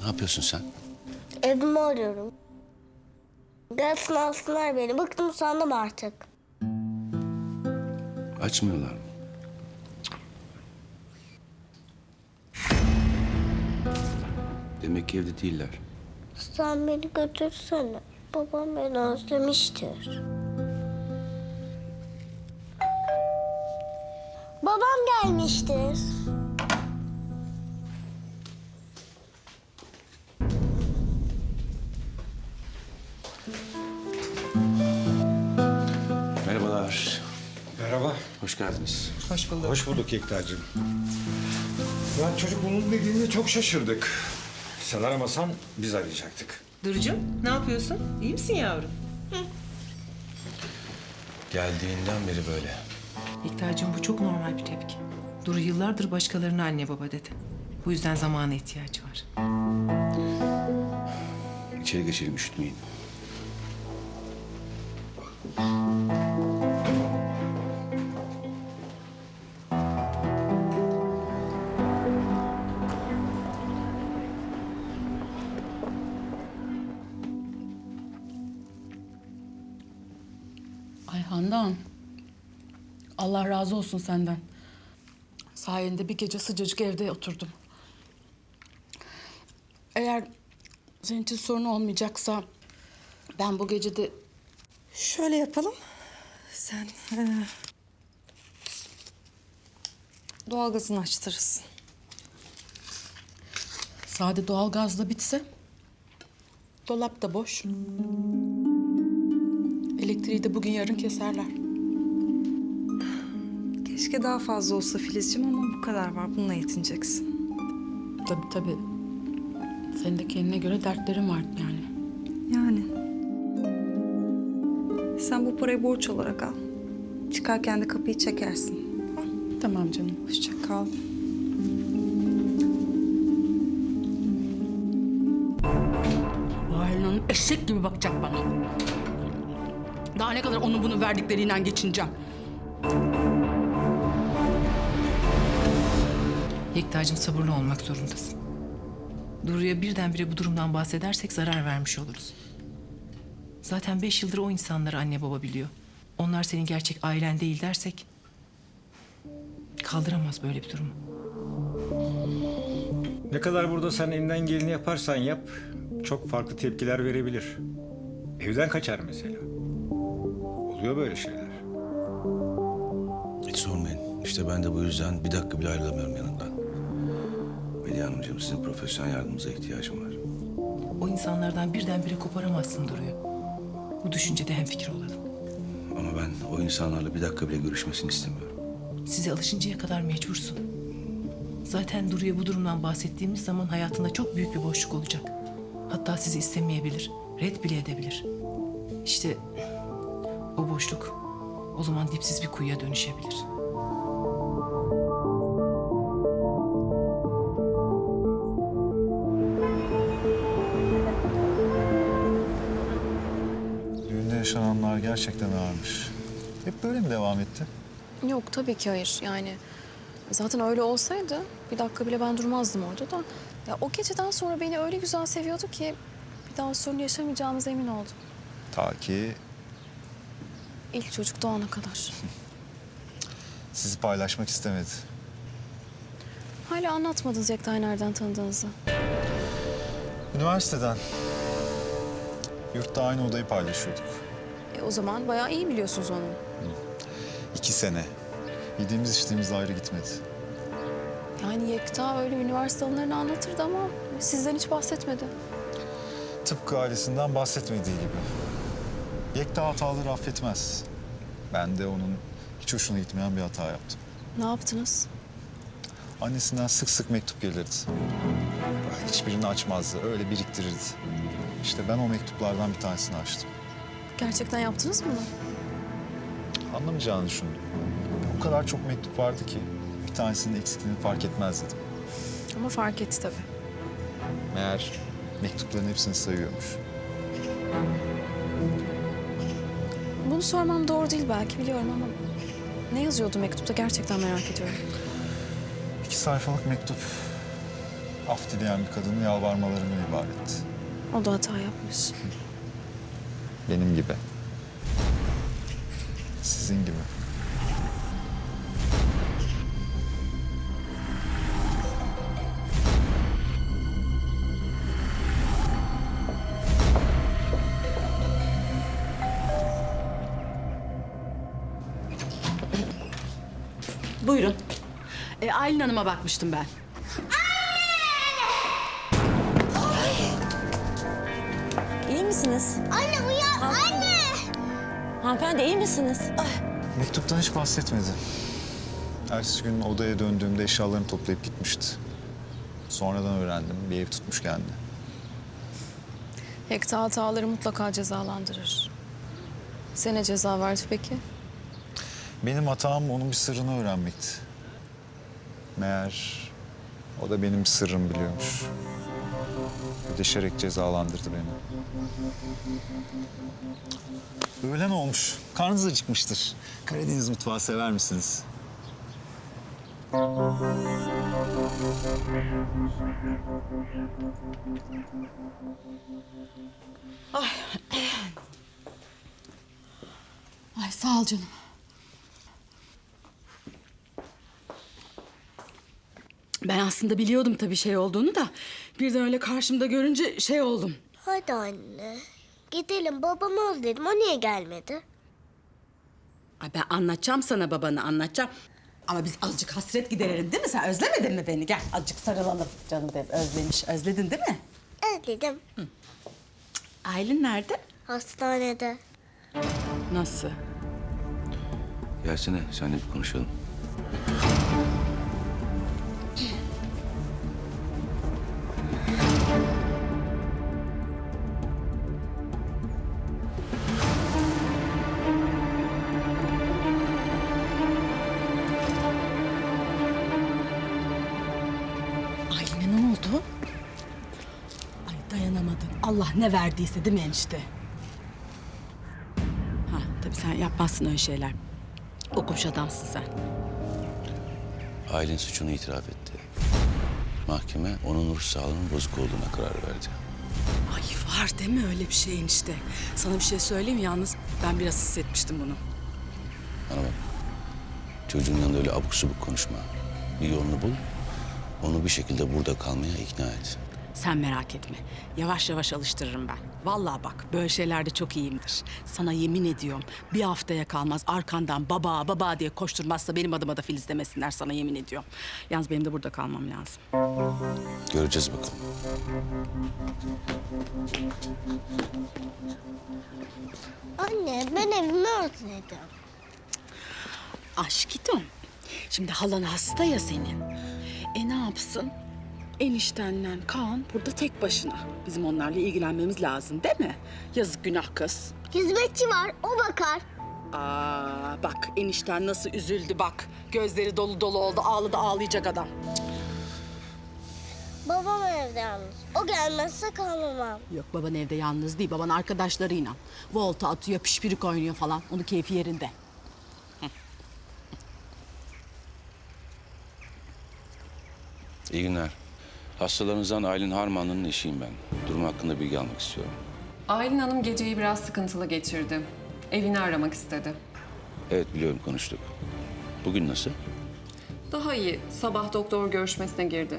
Ne yapıyorsun sen? Evimi arıyorum. Gelsin alsınlar beni. Bıktım sandım artık. Açmıyorlar mı? Demek ki evde değiller. Sen beni götürsene. Babam beni özlemiştir. Gelmiştir. Merhabalar. Merhaba. Hoş geldiniz. Hoş bulduk. Hoş bulduk Yekta'cığım. Ben çocuk bunun dediğinde çok şaşırdık. Sen aramasan biz arayacaktık. Durucuğum ne yapıyorsun? İyi misin yavrum? Geldiğinden beri böyle. İktacığım bu çok normal bir tepki. Duru yıllardır başkalarına anne baba dedi. Bu yüzden zamana ihtiyacı var. İçeri geçelim üşütmeyin. Ay Handan. Allah razı olsun senden. Sayende bir gece sıcacık evde oturdum. Eğer senin için sorun olmayacaksa ben bu gece de Şöyle yapalım. Sen eee doğalgazını açtırırsın. sade doğalgazla bitse dolap da boş. Elektriği de bugün yarın keserler. Keşke daha fazla olsa Filizciğim ama bu kadar var. Bununla yetineceksin. Tabii tabii. Senin de kendine göre dertlerin var yani. Yani. Sen bu parayı borç olarak al. Çıkarken de kapıyı çekersin. Tamam canım. Hoşça kal. Aylin Hanım eşek gibi bakacak bana. Daha ne kadar onun bunu verdikleriyle geçineceğim. Yektacığım sabırlı olmak zorundasın. Duru'ya birdenbire bu durumdan bahsedersek zarar vermiş oluruz. Zaten beş yıldır o insanları anne baba biliyor. Onlar senin gerçek ailen değil dersek... ...kaldıramaz böyle bir durumu. Ne kadar burada sen elinden geleni yaparsan yap, çok farklı tepkiler verebilir. Evden kaçar mesela. Oluyor böyle şeyler. Hiç sormayın. İşte ben de bu yüzden bir dakika bile ayrılamıyorum yanından. Medya Hanımcığım sizin profesyonel yardımınıza ihtiyacım var. O insanlardan birdenbire koparamazsın Duru'yu. Bu düşüncede hemfikir olalım. Ama ben o insanlarla bir dakika bile görüşmesini istemiyorum. Size alışıncaya kadar mecbursun. Zaten Duru'ya bu durumdan bahsettiğimiz zaman hayatında çok büyük bir boşluk olacak. Hatta sizi istemeyebilir, red bile edebilir. İşte o boşluk o zaman dipsiz bir kuyuya dönüşebilir. Gerçekten ağırmış. Hep böyle mi devam etti? Yok tabii ki hayır yani. Zaten öyle olsaydı bir dakika bile ben durmazdım orada da. Ya o geceden sonra beni öyle güzel seviyordu ki bir daha sorun yaşamayacağımıza emin oldum. Ta ki İlk çocuk doğana kadar. sizi paylaşmak istemedi. Hala anlatmadınız Yekta'yı nereden tanıdığınızı. Üniversiteden. Yurtta aynı odayı paylaşıyorduk. O zaman bayağı iyi biliyorsunuz onu. İki sene. Yediğimiz içtiğimiz ayrı gitmedi. Yani Yekta öyle üniversite anılarını anlatırdı ama sizden hiç bahsetmedi. Tıpkı ailesinden bahsetmediği gibi. Yekta hataları affetmez. Ben de onun hiç hoşuna gitmeyen bir hata yaptım. Ne yaptınız? Annesinden sık sık mektup gelirdi. Hiçbirini açmazdı, öyle biriktirirdi. İşte ben o mektuplardan bir tanesini açtım. Gerçekten yaptınız mı bunu? Anlamayacağını düşündüm. O kadar çok mektup vardı ki bir tanesinin eksikliğini fark etmez dedim. Ama fark etti tabii. Meğer mektupların hepsini sayıyormuş. Bunu sormam doğru değil belki biliyorum ama Ne yazıyordu mektupta gerçekten merak ediyorum. İki sayfalık mektup. Af dileyen bir kadının yalvarmalarından ibaret. O da hata yapmış. Benim gibi. Sizin gibi. Buyurun. E, Aylin Hanım'a bakmıştım ben. İyi misiniz? Anne anne. Hanımefendi iyi misiniz? Mektuptan hiç bahsetmedi. Ertesi gün odaya döndüğümde eşyalarını toplayıp gitmişti. Sonradan öğrendim. Bir ev tutmuş kendine. Hekta hataları mutlaka cezalandırır. Size ne ceza verdi peki? Benim hatam onun bir sırrını öğrenmekti. Meğer o da benim bir sırrımı biliyormuş. Ödeşerek cezalandırdı beni. Öğlen olmuş. Karnınız acıkmıştır. Karadeniz mutfağı sever misiniz? Ay sağ ol canım. Ben aslında biliyordum tabii şey olduğunu da birden öyle karşımda görünce şey oldum. Hadi anne. Gidelim babamı özledim. O niye gelmedi? Ay ben anlatacağım sana babanı anlatacağım. Ama biz azıcık hasret giderelim değil mi? Sen özlemedin mi beni? Gel azıcık sarılalım. Canım benim özlemiş. Özledin değil mi? Özledim. Aylin nerede? Hastanede. Nasıl? Gelsene seninle bir konuşalım. Ne verdiyse değil mi enişte? Ha tabii sen yapmazsın öyle şeyler. Okumuş adamsın sen. Aylin suçunu itiraf etti. Mahkeme onun ruh sağlığının bozuk olduğuna karar verdi. Ay var değil mi öyle bir şey enişte? Sana bir şey söyleyeyim mi? Yalnız ben biraz hissetmiştim bunu. Bana bak. Çocuğun yanında öyle abuk subuk konuşma. Bir yolunu bul. Onu bir şekilde burada kalmaya ikna et. Sen merak etme. Yavaş yavaş alıştırırım ben. Vallahi bak böyle şeylerde çok iyiyimdir. Sana yemin ediyorum bir haftaya kalmaz arkandan baba baba diye koşturmazsa benim adıma da Filiz demesinler sana yemin ediyorum. Yalnız benim de burada kalmam lazım. Göreceğiz bakalım. Anne ben evimi özledim. Aşkitom. Şimdi halan hasta ya senin. E ne yapsın? Eniştenle Kaan burada tek başına. Bizim onlarla ilgilenmemiz lazım değil mi? Yazık günah kız. Hizmetçi var o bakar. Aa bak enişten nasıl üzüldü bak. Gözleri dolu dolu oldu ağladı ağlayacak adam. Babam evde yalnız. O gelmezse kalamam. Yok baban evde yalnız değil baban arkadaşlarıyla. Volta atıyor pişpirik oynuyor falan. Onun keyfi yerinde. İyi günler. Hastalarınızdan Aylin Harmanlı'nın eşiyim ben. Durum hakkında bilgi almak istiyorum. Aylin Hanım geceyi biraz sıkıntılı geçirdi. Evini aramak istedi. Evet biliyorum konuştuk. Bugün nasıl? Daha iyi. Sabah doktor görüşmesine girdi.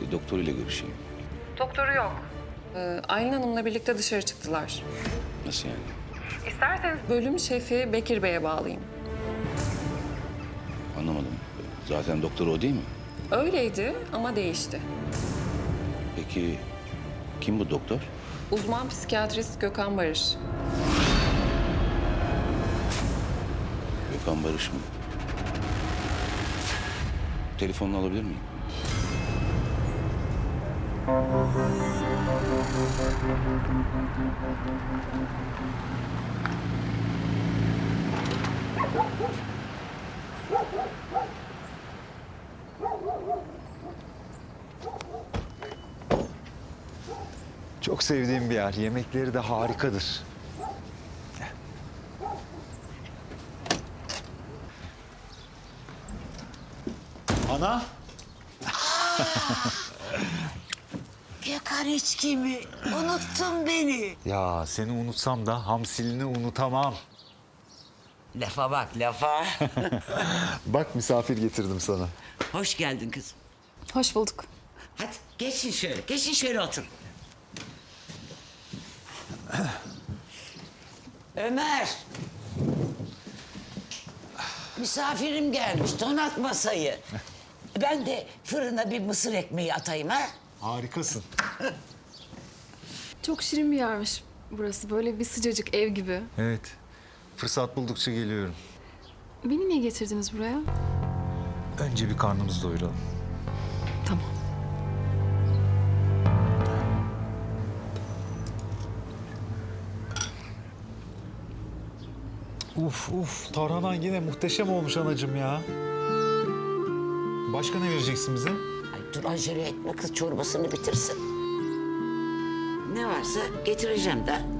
Bir doktor ile görüşeyim. Doktoru yok. Ee, Aylin Hanım'la birlikte dışarı çıktılar. Nasıl yani? İsterseniz bölüm şefi Bekir Bey'e bağlayayım. Anlamadım. Zaten doktor o değil mi? Öyleydi ama değişti. Peki kim bu doktor? Uzman psikiyatrist Gökhan Barış. Gökhan Barış mı? Telefonunu alabilir miyim? Çok sevdiğim bir yer. Yemekleri de harikadır. Ana. Gökhan hiç kimi? Unuttun beni. Ya seni unutsam da hamsilini unutamam. Lafa bak lafa. Bak misafir getirdim sana. Hoş geldin kızım. Hoş bulduk. Hadi geçin şöyle, geçin şöyle otur. Ömer. Misafirim gelmiş, donat masayı. Ben de fırına bir mısır ekmeği atayım ha. Harikasın. Çok şirin bir yermiş burası. Böyle bir sıcacık ev gibi. Evet. Fırsat buldukça geliyorum. Beni niye getirdiniz buraya? Önce bir karnımızı doyuralım. Uf uf tarhanan yine muhteşem olmuş anacığım ya. Başka ne vereceksin bize? Ay dur acele etme kız çorbasını bitirsin. Ne varsa getireceğim de.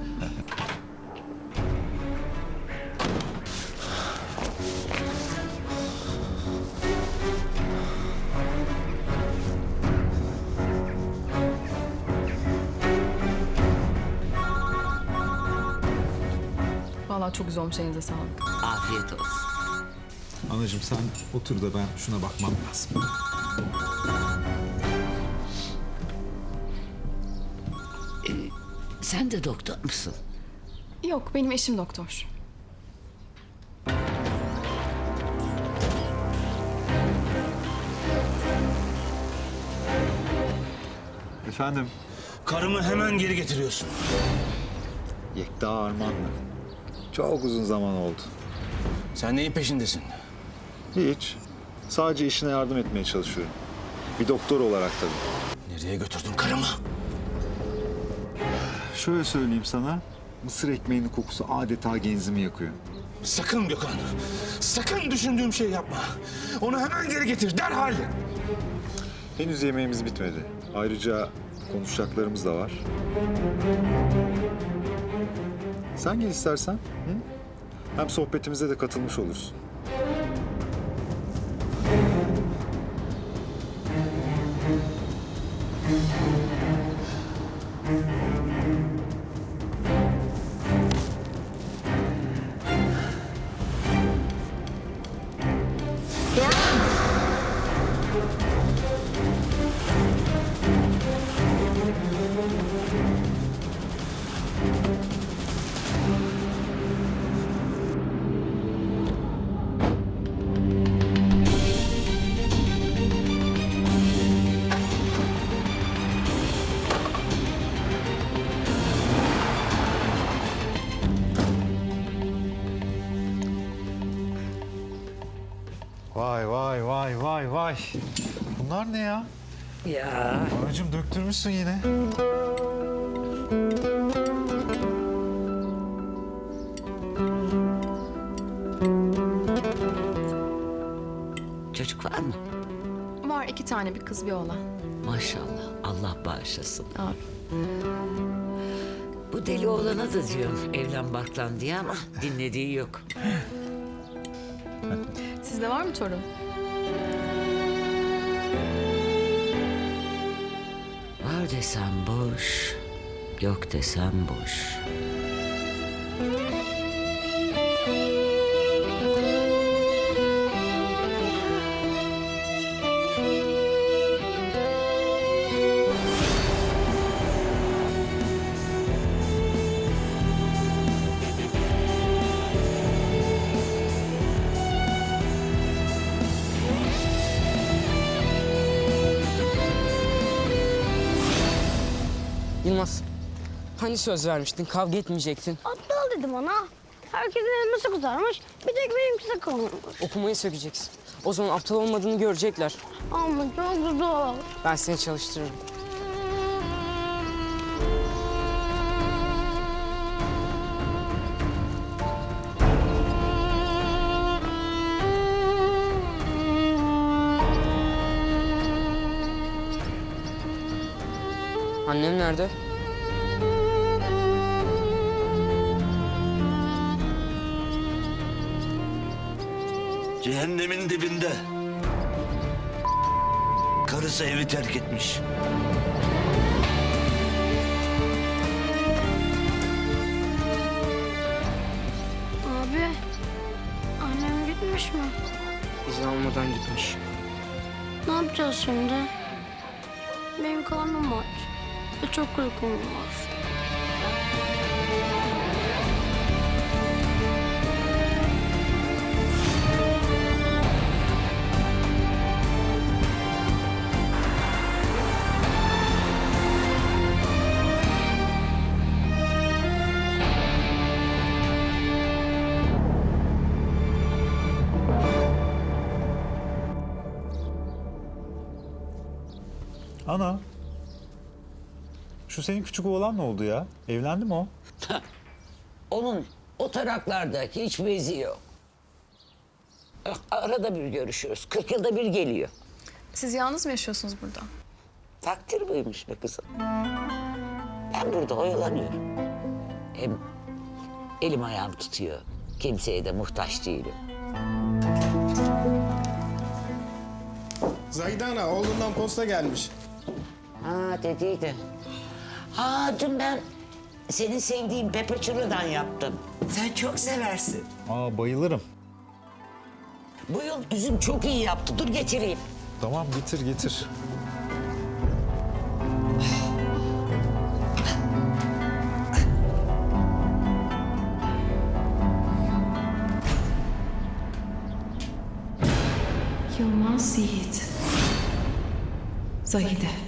Vallahi çok güzel olmuş elinize sağlık. Afiyet olsun. Anacığım sen otur da ben şuna bakmam lazım. Sen de doktor musun? Yok benim eşim doktor. Efendim? Karımı hemen geri getiriyorsun. Yekta Armanlı. Çok uzun zaman oldu. Sen neyin peşindesin? Hiç. Sadece işine yardım etmeye çalışıyorum. Bir doktor olarak tabii. Nereye götürdün karımı? Şöyle söyleyeyim sana. Mısır ekmeğinin kokusu adeta genzimi yakıyor. Sakın Gökhan. Sakın düşündüğüm şey yapma. Onu hemen geri getir derhal. Henüz yemeğimiz bitmedi. Ayrıca konuşacaklarımız da var. Sen gel istersen. Hı? Hem sohbetimize de katılmış olursun. Vay vay vay vay vay. Bunlar ne ya? Ya Anacığım döktürmüşsün yine. çocuk var mı? Var iki tane bir kız bir oğlan. Maşallah Allah bağışlasın. Abi. Bu deli oğlana da diyorum evlen barklan diye ama dinlediği yok. Sizde var mı torun? Var desem boş, yok desem boş. Yılmaz, hani söz vermiştin, kavga etmeyecektin. Aptal dedim ona. Herkesin elması kızarmış. Bir tek benimkisi kalmış. Okumayı sökeceksin. O zaman aptal olmadığını görecekler. Ama çok zor. Ben seni çalıştırırım. Annem nerede? Cehennemin dibinde. karısı evi terk etmiş. Abi, annem gitmiş mi? İzin almadan gitmiş. Ne yapacağız şimdi? Benim karnım aç. Ve çok uykum var. Ana. Şu senin küçük oğlan ne oldu ya? Evlendi mi o? Onun o taraklarda hiç bezi yok. Ah, Arada bir görüşüyoruz. 40 yılda bir geliyor. Siz yalnız mı yaşıyorsunuz burada? Takdir buymuş be kızım. Ben burada oyalanıyorum. Hem elim ayağım tutuyor. Kimseye de muhtaç değilim. Zahide ana oğlundan posta gelmiş. Ha dediydi. Ha dün ben senin sevdiğin Pepe Churro'dan yaptım. Sen çok seversin. Aa bayılırım. Bu yıl üzüm çok iyi yaptı. Dur getireyim. Tamam getir getir. Yılmaz Yiğit. Zahide.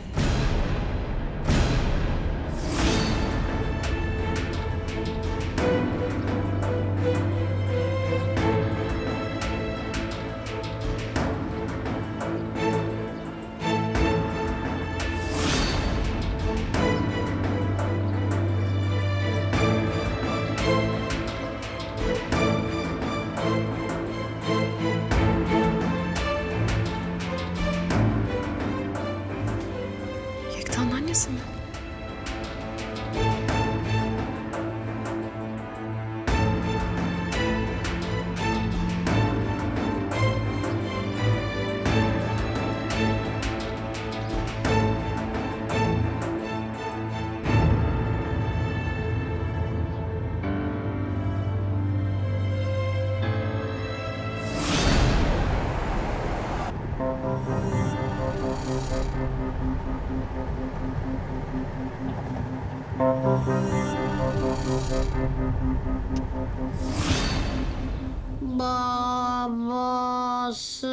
Babası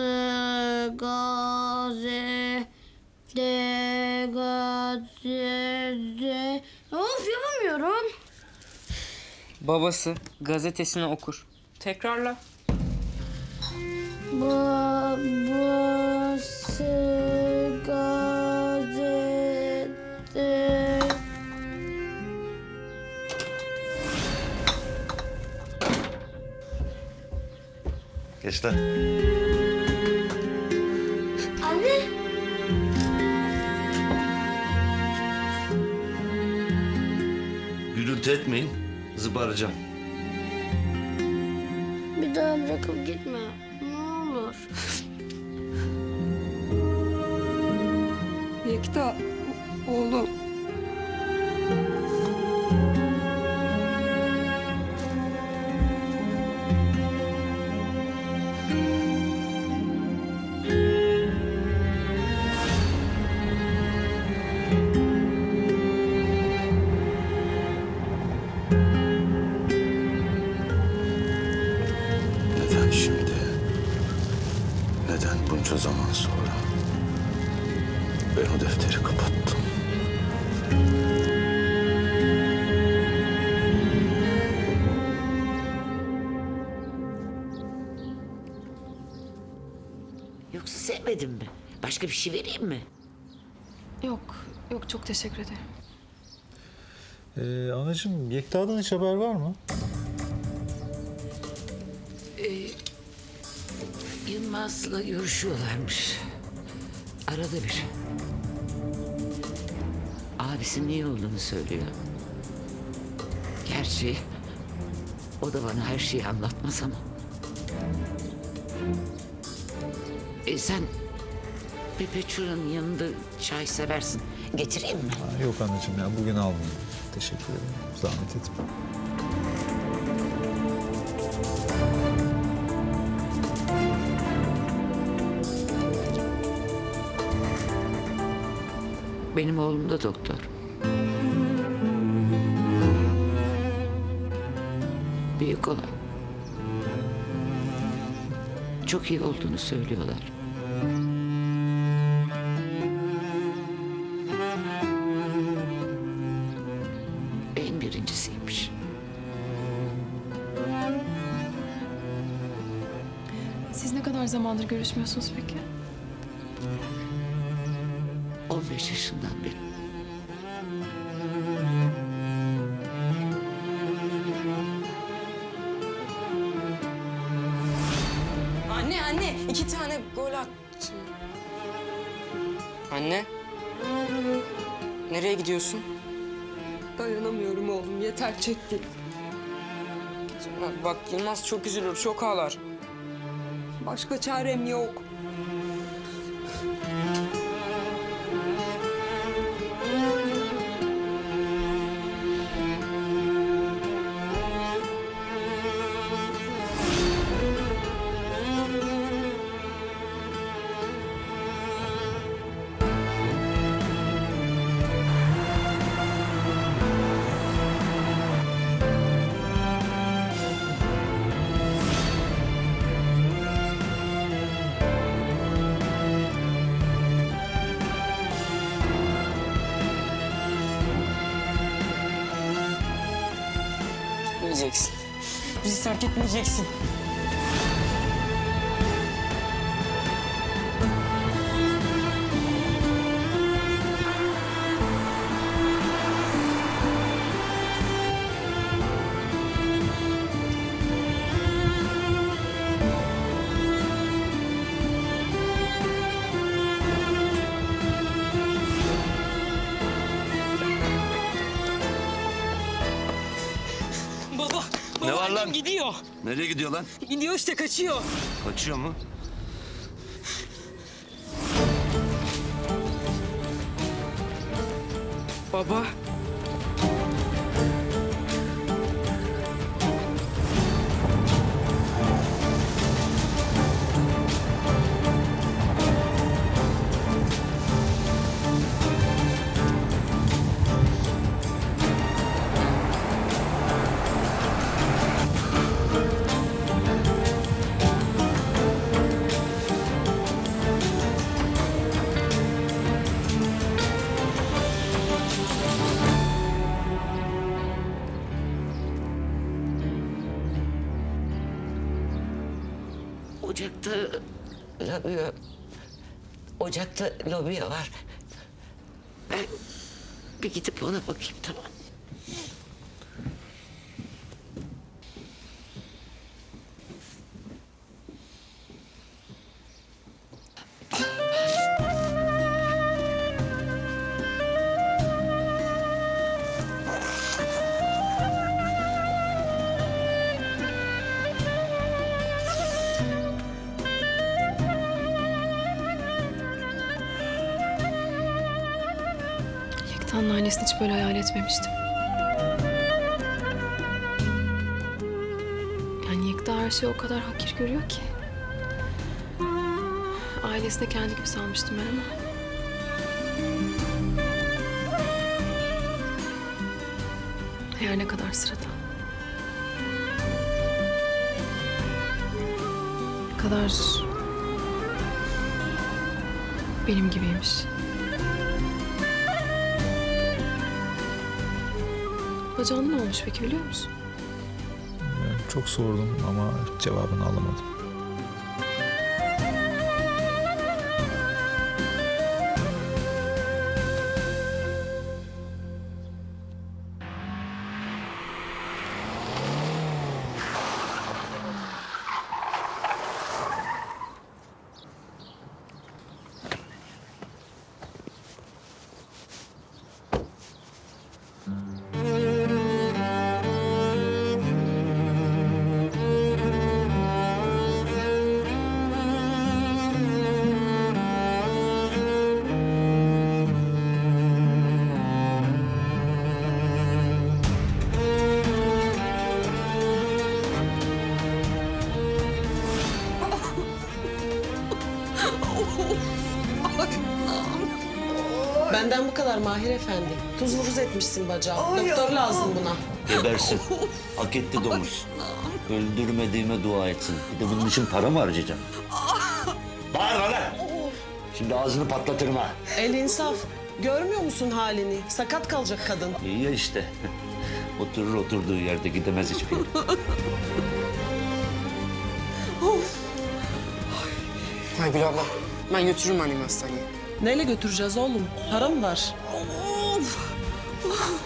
gazete gazete Of yapamıyorum. Babası gazetesini okur. Tekrarla. Babası gazete Geç lan. Anne. Gürültü etmeyin. Zıbaracağım. Bir daha bırakıp gitme. Neden bunca zaman sonra? Ben o defteri kapattım. Yoksa sevmedin mi? Başka bir şey vereyim mi? Yok, yok çok teşekkür ederim. Ee, anacığım Yekta'dan hiç haber var mı? Yılmaz'la görüşüyorlarmış. Arada bir. Abisinin iyi olduğunu söylüyor. Gerçi o da bana her şeyi anlatmaz ama. E sen pepeçuranın yanında çay seversin. Getireyim mi? Ha, yok anneciğim ya bugün almayayım. Teşekkür ederim. Zahmet etme. Benim oğlum da doktor. Büyük olan. Çok iyi olduğunu söylüyorlar. En birincisiymiş. Siz ne kadar zamandır görüşmüyorsunuz peki? 15 yaşından beri. Anne anne iki tane gol attı. Anne. Nereye gidiyorsun? Dayanamıyorum oğlum yeter çekti. Bak Yılmaz çok üzülür çok ağlar. Başka çarem yok. Gitmeyeceksin. Bizi terk etmeyeceksin. Nereye gidiyor lan? Gidiyor işte kaçıyor. Kaçıyor mu? Baba. Lobiyo, ocakta lobiyo var. Ben bir gidip ona bakayım tamam. Yekta'nın annesini hiç böyle hayal etmemiştim. Yani Yekta her şeyi o kadar hakir görüyor ki. Ailesine kendi gibi sanmıştım ben ama. Her ne kadar sıradan. Kadar benim gibiymiş. Bacağında ne olmuş peki biliyor musun? Çok sordum ama cevabını alamadım. Kadar Mahir Efendi. Tuzlu buz etmişsin bacağı. Doktor lazım buna. Gebersin. Hak etti domuz. Öldürmediğime dua etsin. Bir de bunun için para mı harcayacağım? Bağırma lan! Şimdi ağzını patlatırım ha. El insaf. Görmüyor musun halini? Sakat kalacak kadın. İyi ya işte. Oturur oturduğu yerde gidemez hiçbir yere. Hay abla. Ben götürürüm annemi hastaneye. Neyle götüreceğiz oğlum? Para mı var?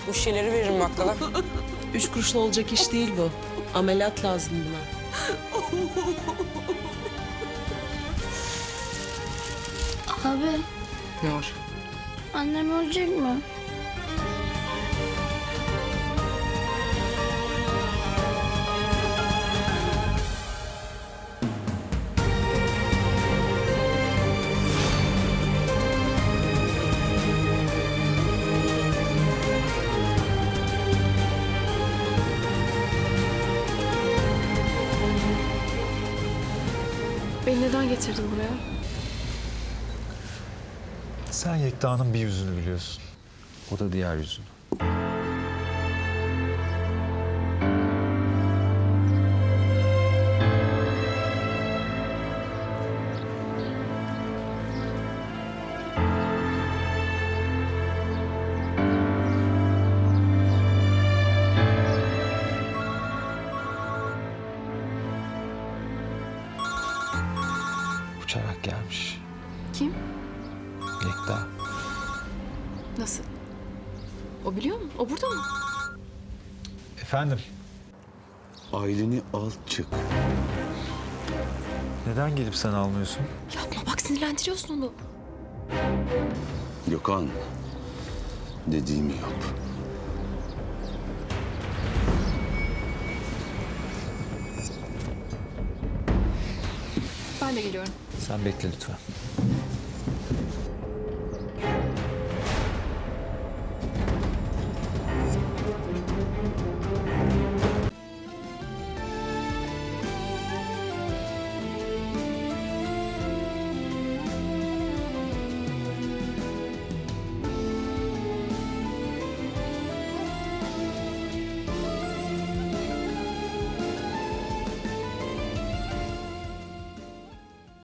Bu şişeleri veririm bakkala. Üç kuruşla olacak iş değil bu. Ameliyat lazım buna. Abi Ne var? annem ölecek mi? Getirdin buraya? Sen Yekta'nın bir yüzünü biliyorsun. O da diğer yüzünü. Efendim, Aileni al çık. neden gelip sen almıyorsun? Yapma bak sinirlendiriyorsun onu. Gökhan. Dediğimi yap. Ben de geliyorum. Sen bekle lütfen.